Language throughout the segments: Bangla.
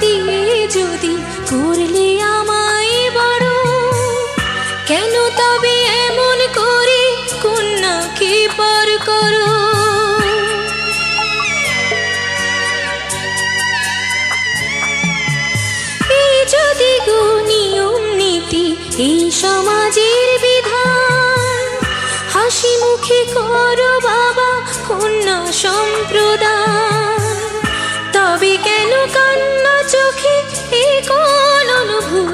দিয়ে যদি করলে আমায় বড় কেন তবে এমন করে কন্যাকে পর করো? এই যদি গো নীতি এই সমাজের বিধান, হাসি মুখে করো বাবা কন্যা সম্প্রদান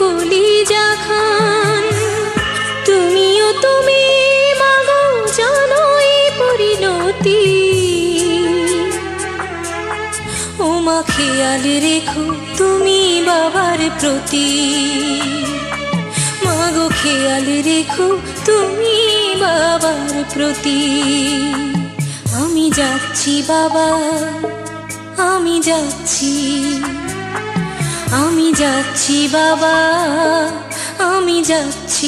কেউ কলি খান। তুমিও তুমি, মাগো জানো এই পরিণতি। ও মা খেয়াল রেখো তুমি বাবার প্রতি। মাগো খেয়াল রেখো তুমি বাবার প্রতি। আমি যাচ্ছি বাবা, আমি যাচ্ছি। আমি যাচ্ছি বাবা আমি যাচ্ছি